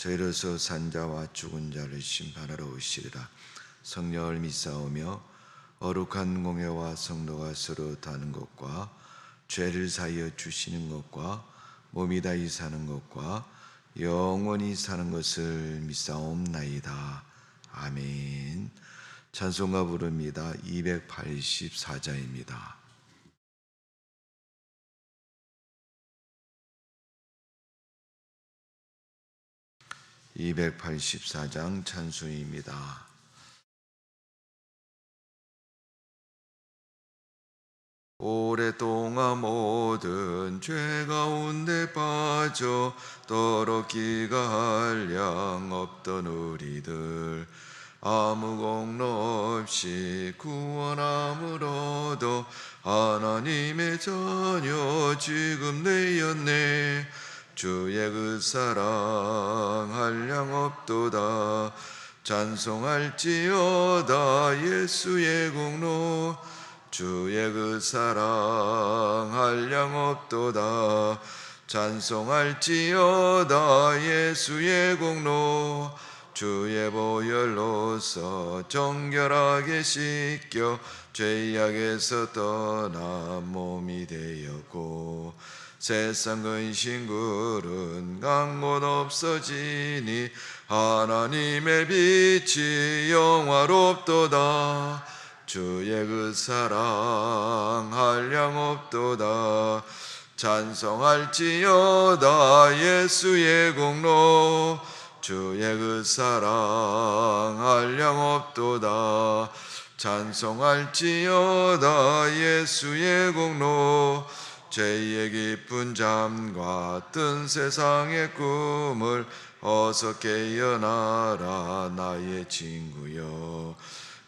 저희로서 산자와 죽은 자를 심판하러 오시리라. 성령을 믿사오며 어룩한 공예와 성도가 서로 다는 것과 죄를 사하여 주시는 것과 몸이 다이 사는 것과 영원히 사는 것을 믿사옵나이다. 아멘. 찬송가 부릅니다. 284자입니다 (284장) 찬송입니다. 오랫동안 모든 죄 가운데 빠져 떨어기가 한량 없던 우리들 아무 공로 없이 구원함을 얻어 하나님의 자녀 지금 되었네 주의 그 사랑 한량 없도다. 찬송할지어다. 예수의 공로 주의 그 사랑 한량 없도다. 찬송할지어다. 예수의 공로 주의 보혈로서 정결하게 씻겨 죄악에서 떠나 몸이 되었고 세상 근심굴은 강곳 없어지니 하나님의 빛이 영화롭도다. 주의 그 사랑 한량 없도다. 찬송할지어다 예수의 공로. 주의 그 사랑 한량 없도다. 찬송할지어다 예수의 공로 죄의 깊은 잠과 뜬 세상의 꿈을 어서 깨어나라 나의 친구여.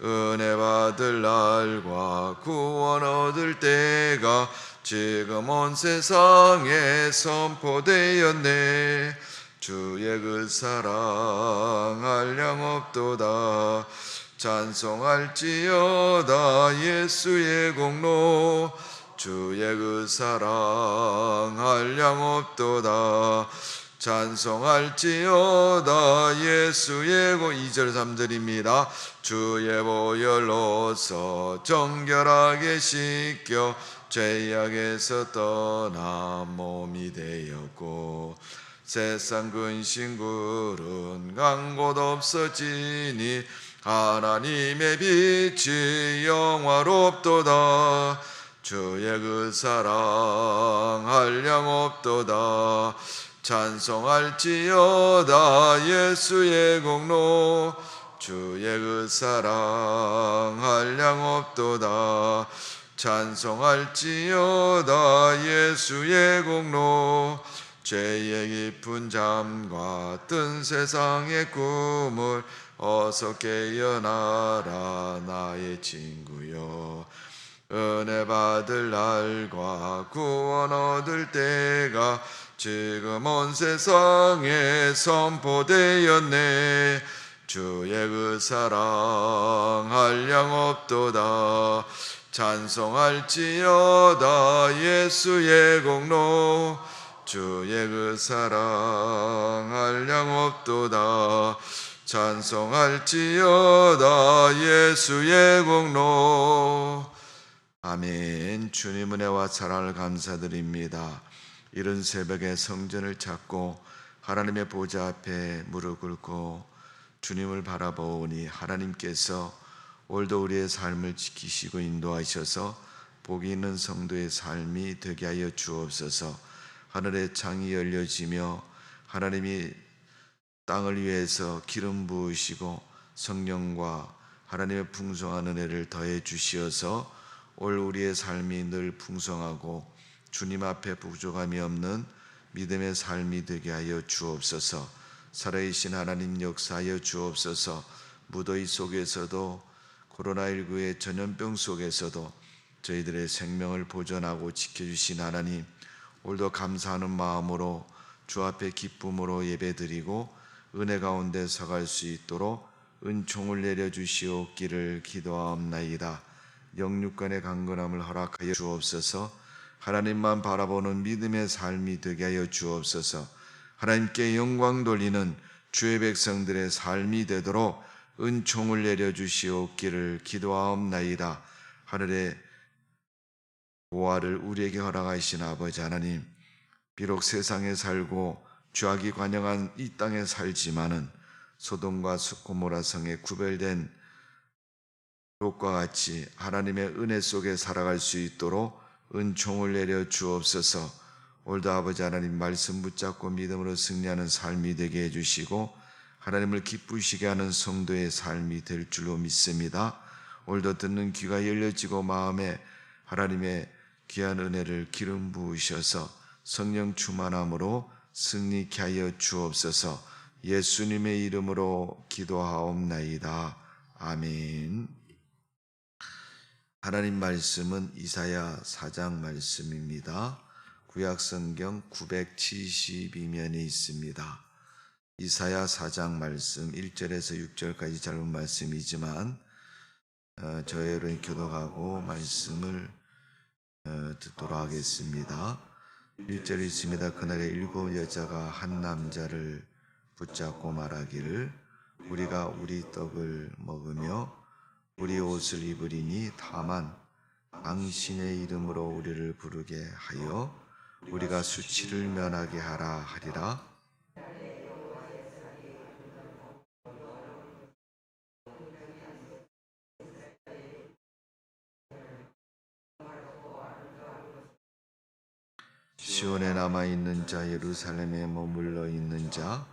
은혜 받을 날과 구원 얻을 때가 지금 온 세상에 선포되었네. 주의 그 사랑 한량 없도다. 찬송할지어다 예수의 공로 주의 그 사랑 한량 없도다. 찬송할지어다. 예수의 고 2절 3절입니다. 주의 보혈로서 정결하게 씻겨 죄악에서 떠나 몸이 되었고 세상 근심굴은 간곳 없어지니 하나님의 빛이 영화롭도다 주의 그 사랑 한량 없도다. 찬송할지어다. 예수의 공로. 주의 그 사랑 한량 없도다. 찬송할지어다. 예수의 공로. 죄의 깊은 잠과 뜬 세상의 꿈을 어서 깨어나라. 나의 친구여 은혜 받을 날과 구원 얻을 때가 지금 온 세상에 선포되었네. 주의 그 사랑 한량 없도다. 찬송할지어다 예수의 공로. 주의 그 사랑 한량 없도다. 찬송할지어다 예수의 공로 아멘. 주님 은혜와 사랑을 감사드립니다. 이른 새벽에 성전을 찾고 하나님의 보좌 앞에 무릎 꿇고 주님을 바라보니 하나님께서 올도 우리의 삶을 지키시고 인도하셔서 복이 있는 성도의 삶이 되게 하여 주옵소서. 하늘의 창이 열려지며 하나님이 땅을 위해서 기름 부으시고 성령과 하나님의 풍성한 은혜를 더해 주시어서 올 우리의 삶이 늘 풍성하고 주님 앞에 부족함이 없는 믿음의 삶이 되게 하여 주옵소서 살아계신 하나님 역사하여 주옵소서 무더위 속에서도 코로나19의 전염병 속에서도 저희들의 생명을 보존하고 지켜주신 하나님 오늘도 감사하는 마음으로 주 앞에 기쁨으로 예배드리고 은혜 가운데 서갈 수 있도록 은총을 내려 주시옵기를 기도하옵나이다. 영육간의 강건함을 허락하여 주옵소서. 하나님만 바라보는 믿음의 삶이 되게 하여 주옵소서. 하나님께 영광 돌리는 주의 백성들의 삶이 되도록 은총을 내려 주시옵기를 기도하옵나이다. 하늘의 보화를 우리에게 허락하신 아버지 하나님, 비록 세상에 살고 죄악이 관영한 이 땅에 살지만은 소돔과 수코모라 성에 구별된 롯과 같이 하나님의 은혜 속에 살아갈 수 있도록 은총을 내려 주옵소서. 올도 아버지 하나님 말씀 붙잡고 믿음으로 승리하는 삶이 되게 해주시고 하나님을 기쁘시게 하는 성도의 삶이 될 줄로 믿습니다. 올도 듣는 귀가 열려지고 마음에 하나님의 귀한 은혜를 기름 부으셔서 성령 충만함으로 승리케 하여 주옵소서. 예수님의 이름으로 기도하옵나이다. 아멘. 하나님 말씀은 이사야 4장 말씀입니다. 구약 성경 972면에 있습니다. 이사야 4장 말씀 1절에서 6절까지 짧은 말씀이지만 어, 여러분 교독하고 말씀을 어, 듣도록 하겠습니다. 1절이 있습니다. 그날에 일곱 여자가 한 남자를 붙잡고 말하기를 우리가 우리 떡을 먹으며 우리 옷을 입으리니 다만 당신의 이름으로 우리를 부르게 하여 우리가 수치를 면하게 하라 하리라. 시온에 남아 있는 자 예루살렘에 머물러 있는 자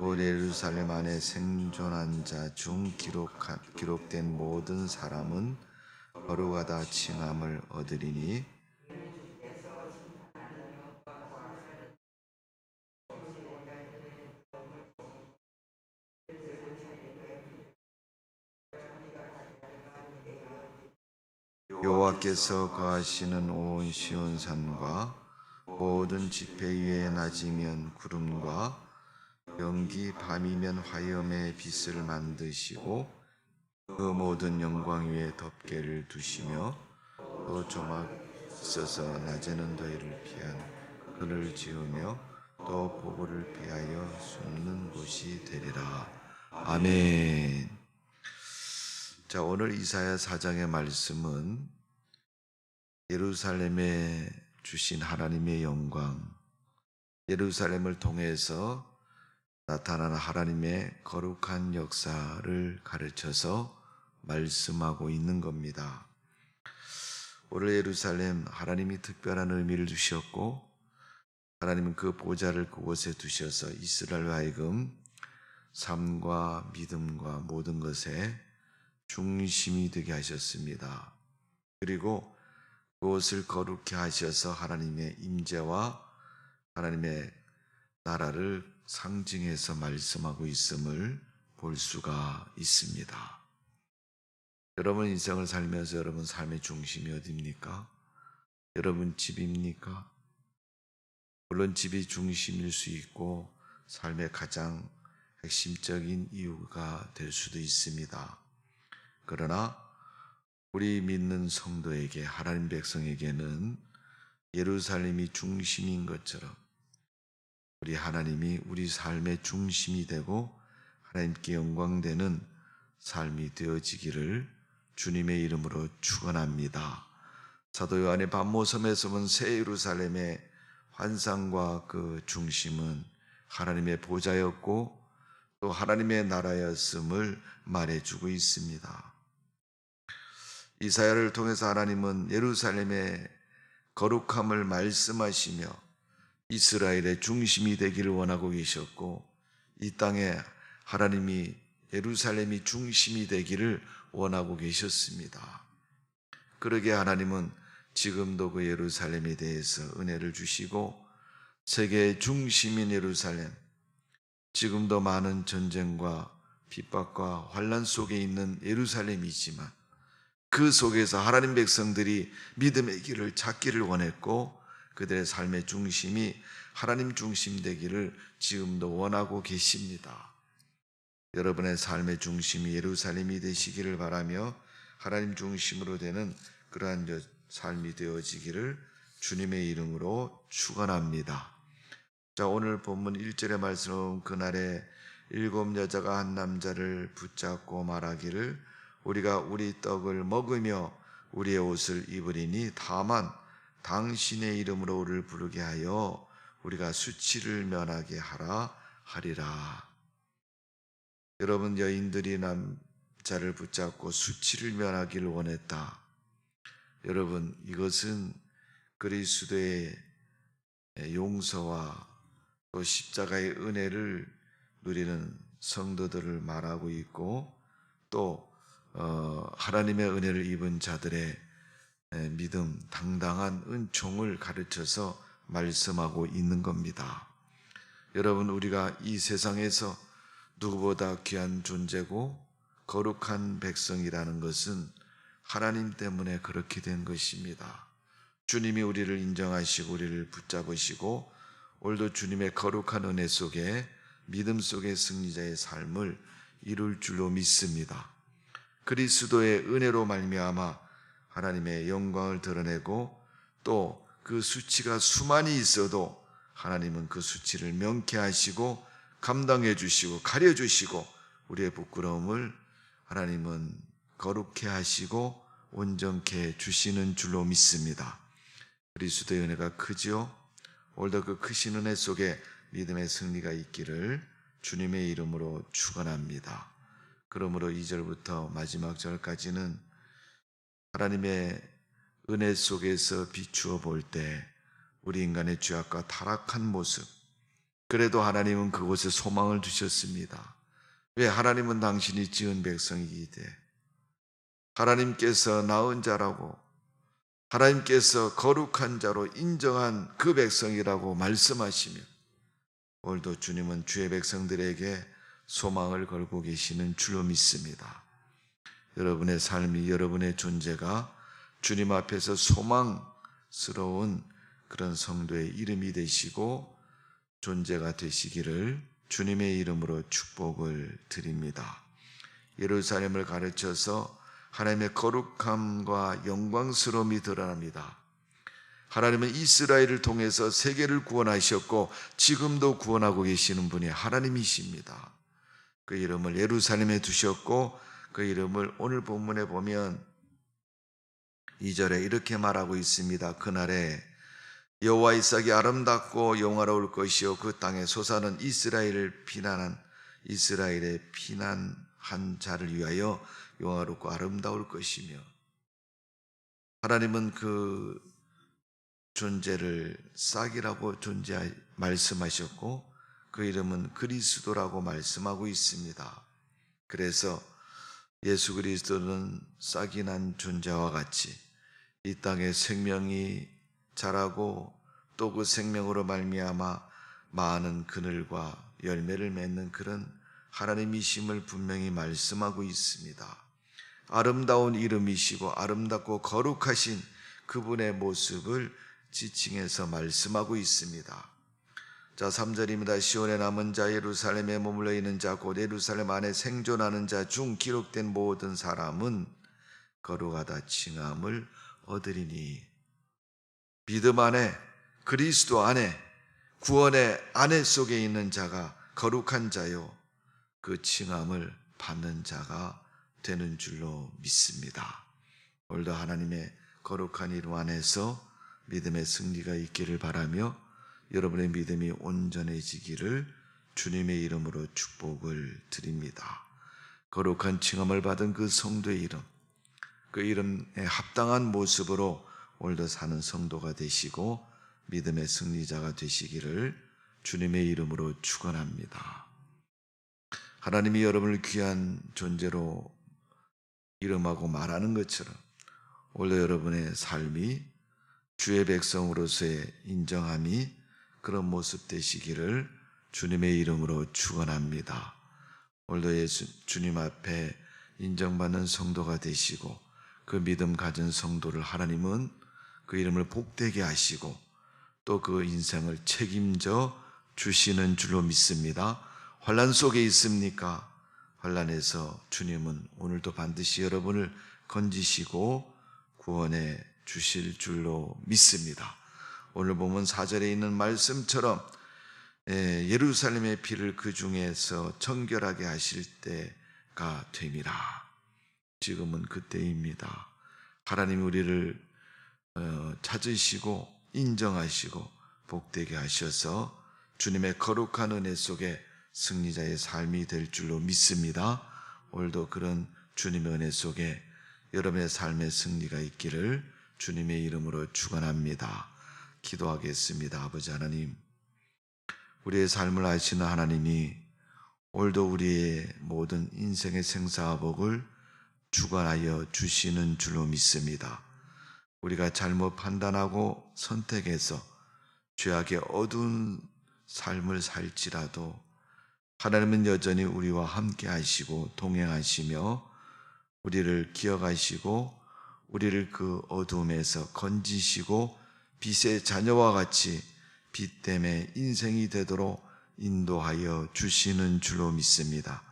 곧 예루살렘 안에 생존한 자 중 기록된 모든 사람은 거룩하다 칭함을 얻으리니 여호와께서 거하시는 온 시온 산과 모든 지폐 위에 낮이면 구름과 연기 밤이면 화염의 빛을 만드시고 그 모든 영광 위에 덮개를 두시며 또 조막 있어서 낮에는 더위를 피한 그를 지으며 또 보고를 피하여 숨는 곳이 되리라 아멘. 자 오늘 이사야 사장의 말씀은 예루살렘에 주신 하나님의 영광, 예루살렘을 통해서 나타나는 하나님의 거룩한 역사를 가르쳐서 말씀하고 있는 겁니다. 오늘 예루살렘 하나님이 특별한 의미를 주셨고 하나님은 그 보좌를 그곳에 두셔서 이스라엘 하여금 삶과 믿음과 모든 것에 중심이 되게 하셨습니다. 그리고 그것을 거룩히 하셔서 하나님의 임재와 하나님의 나라를 상징해서 말씀하고 있음을 볼 수가 있습니다. 여러분 인생을 살면서 여러분 삶의 중심이 어디입니까? 여러분 집입니까? 물론 집이 중심일 수 있고 삶의 가장 핵심적인 이유가 될 수도 있습니다. 그러나 우리 믿는 성도에게 하나님 백성에게는 예루살렘이 중심인 것처럼 우리 하나님이 우리 삶의 중심이 되고 하나님께 영광되는 삶이 되어지기를 주님의 이름으로 축원합니다. 사도 요한의 반모섬에서 본 새 예루살렘의 환상과 그 중심은 하나님의 보좌였고 또 하나님의 나라였음을 말해주고 있습니다. 이사야를 통해서 하나님은 예루살렘의 거룩함을 말씀하시며 이스라엘의 중심이 되기를 원하고 계셨고 이 땅에 하나님이 예루살렘이 중심이 되기를 원하고 계셨습니다. 그러게 하나님은 지금도 그 예루살렘에 대해서 은혜를 주시고 세계의 중심인 예루살렘, 지금도 많은 전쟁과 핍박과 환란 속에 있는 예루살렘이지만 그 속에서 하나님 백성들이 믿음의 길을 찾기를 원했고 그들의 삶의 중심이 하나님 중심 되기를 지금도 원하고 계십니다. 여러분의 삶의 중심이 예루살렘이 되시기를 바라며 하나님 중심으로 되는 그러한 여- 삶이 되어지기를 주님의 이름으로 축원합니다. 자, 오늘 본문 1절의 말씀 그날에 일곱 여자가 한 남자를 붙잡고 말하기를 우리가 우리 떡을 먹으며 우리의 옷을 입으리니 다만 당신의 이름으로 우리를 부르게 하여 우리가 수치를 면하게 하라 하리라. 여러분 여인들이 남자를 붙잡고 수치를 면하기를 원했다. 여러분 이것은 그리스도의 용서와 또 십자가의 은혜를 누리는 성도들을 말하고 있고 또 어, 하나님의 은혜를 입은 자들의 에, 믿음, 당당한 은총을 가르쳐서 말씀하고 있는 겁니다. 여러분 우리가 이 세상에서 누구보다 귀한 존재고 거룩한 백성이라는 것은 하나님 때문에 그렇게 된 것입니다. 주님이 우리를 인정하시고 우리를 붙잡으시고 오늘도 주님의 거룩한 은혜 속에 믿음 속의 승리자의 삶을 이룰 줄로 믿습니다. 그리스도의 은혜로 말미암아 하나님의 영광을 드러내고 또 그 수치가 수많이 있어도 하나님은 그 수치를 명쾌하시고 감당해 주시고 가려 주시고 우리의 부끄러움을 하나님은 거룩해 하시고 온전케 해 주시는 줄로 믿습니다. 그리스도의 은혜가 크지요. 오늘도 그 크신 은혜 속에 믿음의 승리가 있기를 주님의 이름으로 축원합니다. 그러므로 2절부터 마지막 절까지는 하나님의 은혜 속에서 비추어 볼 때 우리 인간의 죄악과 타락한 모습 그래도 하나님은 그곳에 소망을 두셨습니다. 왜 하나님은 당신이 지은 백성이기에 하나님께서 나은 자라고 하나님께서 거룩한 자로 인정한 그 백성이라고 말씀하시며 오늘도 주님은 주의 백성들에게 소망을 걸고 계시는 줄로 믿습니다. 여러분의 삶이 여러분의 존재가 주님 앞에서 소망스러운 그런 성도의 이름이 되시고 존재가 되시기를 주님의 이름으로 축복을 드립니다. 예루살렘을 가르쳐서 하나님의 거룩함과 영광스러움이 드러납니다. 하나님은 이스라엘을 통해서 세계를 구원하셨고 지금도 구원하고 계시는 분이 하나님이십니다. 그 이름을 예루살렘에 두셨고 그 이름을 오늘 본문에 보면 2절에 이렇게 말하고 있습니다. 그날에 여호와 이삭이 아름답고 영화로울 것이요 그 땅에 솟아는 이스라엘을 피난한 이스라엘의 피난한 자를 위하여 영화롭고 아름다울 것이며 하나님은 그 존재를 싹이라고 존재 말씀하셨고 그 이름은 그리스도라고 말씀하고 있습니다. 그래서 예수 그리스도는 싹이 난 존재와 같이 이 땅에 생명이 자라고 또 그 생명으로 말미암아 많은 그늘과 열매를 맺는 그런 하나님이심을 분명히 말씀하고 있습니다. 아름다운 이름이시고 아름답고 거룩하신 그분의 모습을 지칭해서 말씀하고 있습니다. 자, 3절입니다. 시온에 남은 자 예루살렘에 머물러 있는 자곧 예루살렘 안에 생존하는 자 중 기록된 모든 사람은 거룩하다 칭함을 얻으리니 믿음 안에 그리스도 안에 구원의 안에 속에 있는 자가 거룩한 자요 그 칭함을 받는 자가 되는 줄로 믿습니다. 오늘도 하나님의 거룩한 이름 안에서 믿음의 승리가 있기를 바라며 여러분의 믿음이 온전해지기를 주님의 이름으로 축복을 드립니다. 거룩한 칭함을 받은 그 성도의 이름, 그 이름에 합당한 모습으로 오늘도 사는 성도가 되시고 믿음의 승리자가 되시기를 주님의 이름으로 축원합니다. 하나님이 여러분을 귀한 존재로 이름하고 말하는 것처럼 오늘도 여러분의 삶이 주의 백성으로서의 인정함이 그런 모습 되시기를 주님의 이름으로 축원합니다. 오늘도 예수 주님 앞에 인정받는 성도가 되시고 그 믿음 가진 성도를 하나님은 그 이름을 복되게 하시고 또 그 인생을 책임져 주시는 줄로 믿습니다. 환란 속에 있습니까? 환란에서 주님은 오늘도 반드시 여러분을 건지시고 구원해 주실 줄로 믿습니다. 오늘 보면 사절에 있는 말씀처럼 예, 예루살렘의 피를 그 중에서 정결하게 하실 때가 됩니다. 지금은 그때입니다. 하나님이 우리를 어, 찾으시고 인정하시고 복되게 하셔서 주님의 거룩한 은혜 속에 승리자의 삶이 될 줄로 믿습니다. 오늘도 그런 주님의 은혜 속에 여러분의 삶의 승리가 있기를 주님의 이름으로 축원합니다. 기도하겠습니다. 아버지 하나님, 우리의 삶을 아시는 하나님이 오늘도 우리의 모든 인생의 생사복을 주관하여 주시는 줄로 믿습니다. 우리가 잘못 판단하고 선택해서 죄악의 어두운 삶을 살지라도 하나님은 여전히 우리와 함께 하시고 동행하시며 우리를 기억하시고 우리를 그 어둠에서 건지시고 빛의 자녀와 같이 빛 때문에 인생이 되도록 인도하여 주시는 줄로 믿습니다.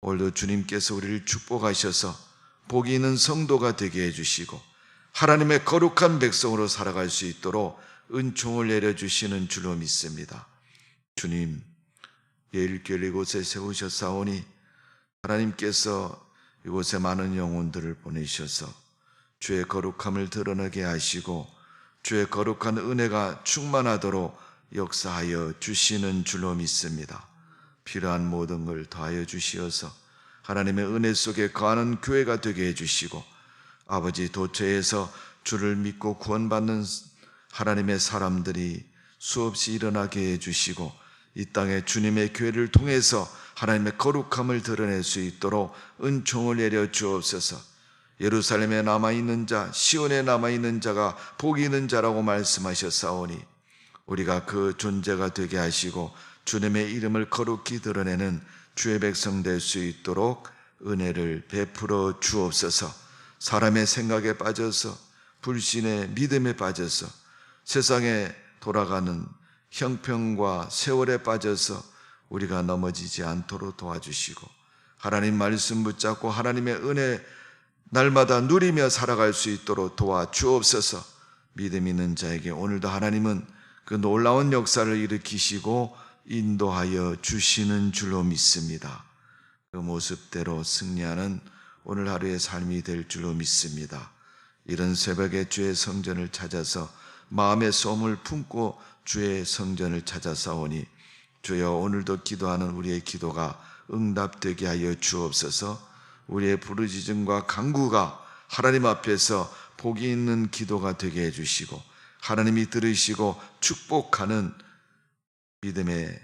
오늘도 주님께서 우리를 축복하셔서 복이 있는 성도가 되게 해주시고 하나님의 거룩한 백성으로 살아갈 수 있도록 은총을 내려주시는 줄로 믿습니다. 주님, 예일교회 이곳에 세우셨사오니 하나님께서 이곳에 많은 영혼들을 보내셔서 주의 거룩함을 드러나게 하시고 주의 거룩한 은혜가 충만하도록 역사하여 주시는 줄로 믿습니다. 필요한 모든 걸 더하여 주시어서 하나님의 은혜 속에 거하는 교회가 되게 해주시고 아버지 도처에서 주를 믿고 구원받는 하나님의 사람들이 수없이 일어나게 해주시고 이 땅에 주님의 교회를 통해서 하나님의 거룩함을 드러낼 수 있도록 은총을 내려 주옵소서. 예루살렘에 남아 있는 자, 시온에 남아 있는 자가 복이 있는 자라고 말씀하셨사오니 우리가 그 존재가 되게 하시고 주님의 이름을 거룩히 드러내는 주의 백성 될 수 있도록 은혜를 베풀어 주옵소서. 사람의 생각에 빠져서 불신의 믿음에 빠져서 세상에 돌아가는 형평과 세월에 빠져서 우리가 넘어지지 않도록 도와주시고 하나님 말씀 붙잡고 하나님의 은혜 날마다 누리며 살아갈 수 있도록 도와주옵소서 믿음 있는 자에게 오늘도 하나님은 그 놀라운 역사를 일으키시고 인도하여 주시는 줄로 믿습니다. 그 모습대로 승리하는 오늘 하루의 삶이 될 줄로 믿습니다. 이런 새벽에 주의 성전을 찾아서 마음의 소음을 품고 주의 성전을 찾아싸오니 주여 오늘도 기도하는 우리의 기도가 응답되게 하여 주옵소서 우리의 부르짖음과 간구가 하나님 앞에서 복이 있는 기도가 되게 해주시고 하나님이 들으시고 축복하는 믿음의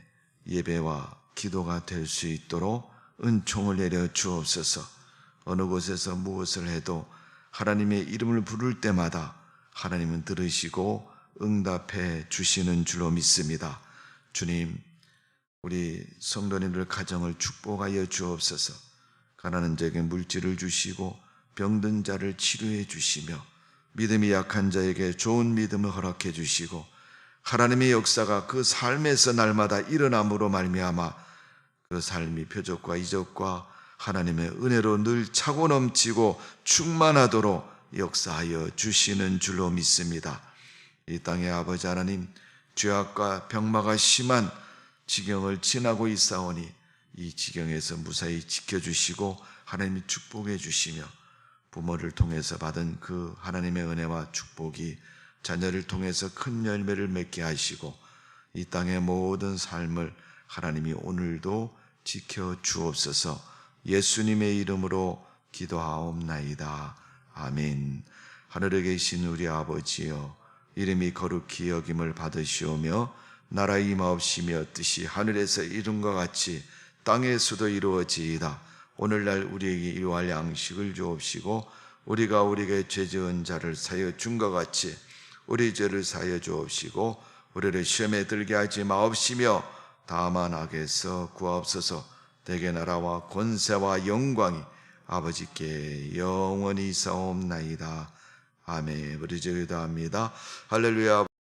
예배와 기도가 될 수 있도록 은총을 내려 주옵소서 어느 곳에서 무엇을 해도 하나님의 이름을 부를 때마다 하나님은 들으시고 응답해 주시는 줄로 믿습니다. 주님, 우리 성도님들 가정을 축복하여 주옵소서. 가난한 자에게 물질을 주시고 병든 자를 치료해 주시며 믿음이 약한 자에게 좋은 믿음을 허락해 주시고 하나님의 역사가 그 삶에서 날마다 일어남으로 말미암아 그 삶이 표적과 이적과 하나님의 은혜로 늘 차고 넘치고 충만하도록 역사하여 주시는 줄로 믿습니다. 이 땅의 아버지 하나님 죄악과 병마가 심한 지경을 지나고 있사오니 이 지경에서 무사히 지켜주시고 하나님이 축복해 주시며 부모를 통해서 받은 그 하나님의 은혜와 축복이 자녀를 통해서 큰 열매를 맺게 하시고 이 땅의 모든 삶을 하나님이 오늘도 지켜 주옵소서 예수님의 이름으로 기도하옵나이다. 아멘. 하늘에 계신 우리 아버지여 이름이 거룩히 여김을 받으시오며 나라 임하옵시며 뜻이 하늘에서 이룬과 같이 땅에서도 이루어지이다. 오늘날 우리에게 일용할 양식을 주옵시고 우리가 우리에게 죄 지은 자를 사여 준과 같이 우리 죄를 사여 주옵시고 우리를 시험에 들게 하지 마옵시며 다만 악에서 구하옵소서 대개 나라와 권세와 영광이 아버지께 영원히 싸움나이다. 아멘. 우리 기도합니다. 할렐루야.